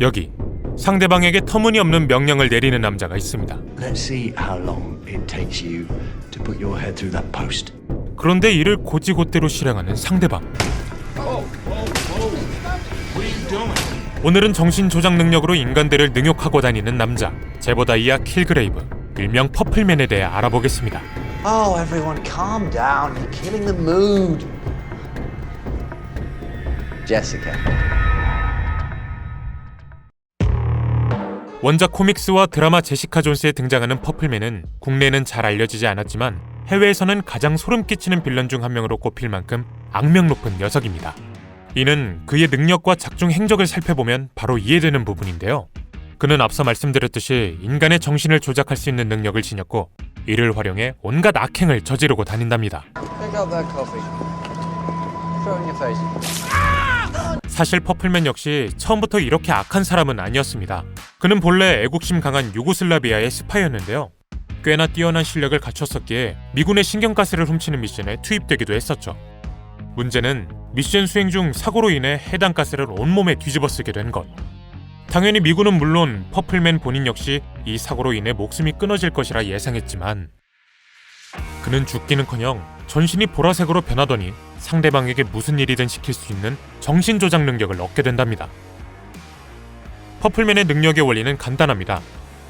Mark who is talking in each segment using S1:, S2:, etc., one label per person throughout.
S1: 여기 상대방에게 터무니없는 명령을 내리는 남자가 있습니다.
S2: Let's see how long it takes you to put your head through that post.
S1: 그런데 이를 고지고대로 실행하는 상대방. 오늘은 정신 조작 능력으로 인간들을 능욕하고 다니는 남자 제보다이아 킬그레이브 일명 퍼플맨에 대해 알아보겠습니다.
S2: Oh, everyone, calm down. You're killing the mood. Jessica.
S1: 원작 코믹스와 드라마 제시카 존스에 등장하는 퍼플맨은 국내에는 잘 알려지지 않았지만 해외에서는 가장 소름 끼치는 빌런 중 한 명으로 꼽힐 만큼 악명 높은 녀석입니다. 이는 그의 능력과 작중 행적을 살펴보면 바로 이해되는 부분인데요. 그는 앞서 말씀드렸듯이 인간의 정신을 조작할 수 있는 능력을 지녔고 이를 활용해 온갖 악행을 저지르고 다닌답니다. 사실 퍼플맨 역시 처음부터 이렇게 악한 사람은 아니었습니다. 그는 본래 애국심 강한 유고슬라비아의 스파이였는데요. 꽤나 뛰어난 실력을 갖췄었기에 미군의 신경가스를 훔치는 미션에 투입되기도 했었죠. 문제는 미션 수행 중 사고로 인해 해당 가스를 온몸에 뒤집어 쓰게 된 것. 당연히 미군은 물론 퍼플맨 본인 역시 이 사고로 인해 목숨이 끊어질 것이라 예상했지만 그는 죽기는커녕 전신이 보라색으로 변하더니 상대방에게 무슨 일이든 시킬 수 있는 정신 조작 능력을 얻게 된답니다. 퍼플맨의 능력의 원리는 간단합니다.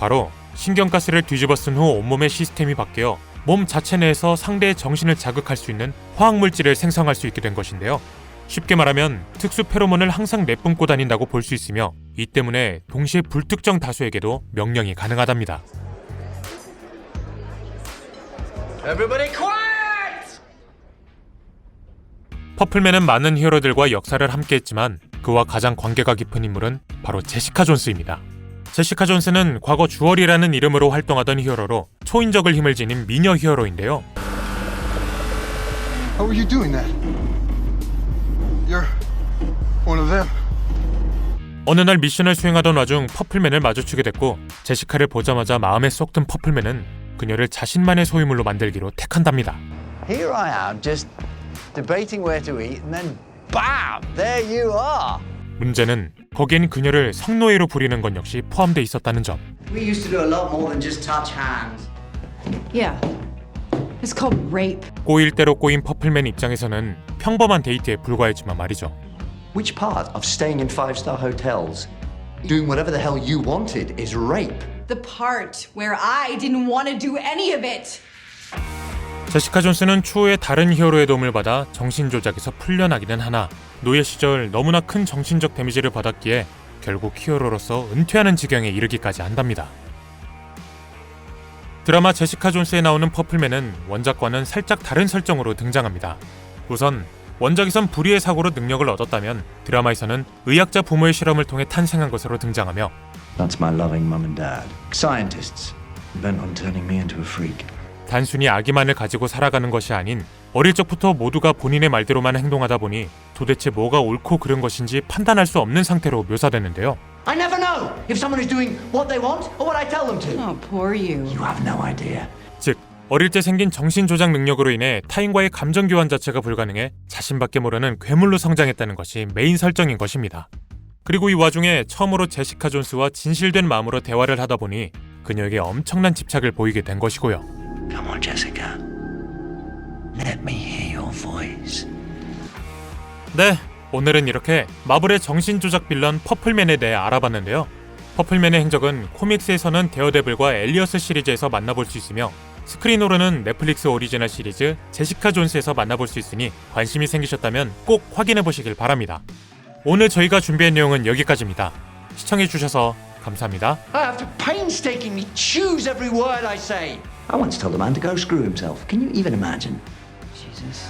S1: 바로 신경가스를 뒤집어 쓴 후 온몸의 시스템이 바뀌어 몸 자체 내에서 상대의 정신을 자극할 수 있는 화학물질을 생성할 수 있게 된 것인데요. 쉽게 말하면 특수 페로몬을 항상 내뿜고 다닌다고 볼 수 있으며 이 때문에 동시에 불특정 다수에게도 명령이 가능하답니다. 퍼플맨은 많은 히어로들과 역사를 함께했지만 그와 가장 관계가 깊은 인물은 바로 제시카 존스입니다. 제시카 존스는 과거 주얼이라는 이름으로 활동하던 히어로로 초인적을 힘을 지닌 미녀 히어로인데요.
S3: How are you doing that? You're one of them.
S1: 어느 날 미션을 수행하던 와중 퍼플맨을 마주치게 됐고 제시카를 보자마자 마음에 쏙 든 퍼플맨은 그녀를 자신만의 소유물로 만들기로 택한답니다.
S2: Here I am, just debating where to eat, and then bam! There you are!
S1: 문제는 거기엔 그녀를 성노예로 부리는 건 역시 포함돼 있었다는 점.
S2: We used to do a lot more than just touch hands.
S4: Yeah. It's called rape.
S1: 꼬일 대로 꼬인 퍼플맨 입장에서는 평범한 데이트에 불과했지만 말이죠.
S2: Which part of staying in five star hotels, doing whatever the hell you wanted, is rape?
S4: The part where I didn't want to do any of it.
S1: 제시카 존스는 추후에 다른 히어로의 도움을 받아 정신 조작에서 풀려나기는 하나 노예 시절 너무나 큰 정신적 데미지를 받았기에 결국 히어로로서 은퇴하는 지경에 이르기까지 한답니다. 드라마 제시카 존스에 나오는 퍼플맨은 원작과는 살짝 다른 설정으로 등장합니다. 우선 원작에선 불의의 사고로 능력을 얻었다면 드라마에서는 의학자 부모의 실험을 통해 탄생한 것으로 등장하며
S2: That's my loving mum and dad. Scientists bent on turning me into a freak.
S1: 단순히 아기만을 가지고 살아가는 것이 아닌 어릴 적부터 모두가 본인의 말대로만 행동하다 보니 도대체 뭐가 옳고 그른 것인지 판단할 수 없는 상태로 묘사되는데요.
S2: I never know if someone is doing what they want or what I tell them to.
S4: Oh, poor you.
S2: You have no idea.
S1: 즉, 어릴 때 생긴 정신 조작 능력으로 인해 타인과의 감정 교환 자체가 불가능해 자신밖에 모르는 괴물로 성장했다는 것이 메인 설정인 것입니다. 그리고 이 와중에 처음으로 제시카 존스와 진실된 마음으로 대화를 하다 보니 그녀에게 엄청난 집착을 보이게 된 것이고요.
S2: Come on, Jessica. Let me hear your voice.
S1: 네, 오늘은 이렇게 마블의 정신 조작 빌런 퍼플맨에 대해 알아봤는데요. 퍼플맨의 행적은 코믹스에서는 데어데블과 엘리어스 시리즈에서 만나볼 수 있으며 스크린으로는 넷플릭스 오리지널 시리즈 제시카 존스에서 만나볼 수 있으니 관심이 생기셨다면 꼭 확인해 보시길 바랍니다. 오늘 저희가 준비한 내용은 여기까지입니다. 시청해 주셔서 감사합니다.
S2: I have to painstakingly choose every word I say. I once told a man to go screw himself. Can you even imagine? Jesus.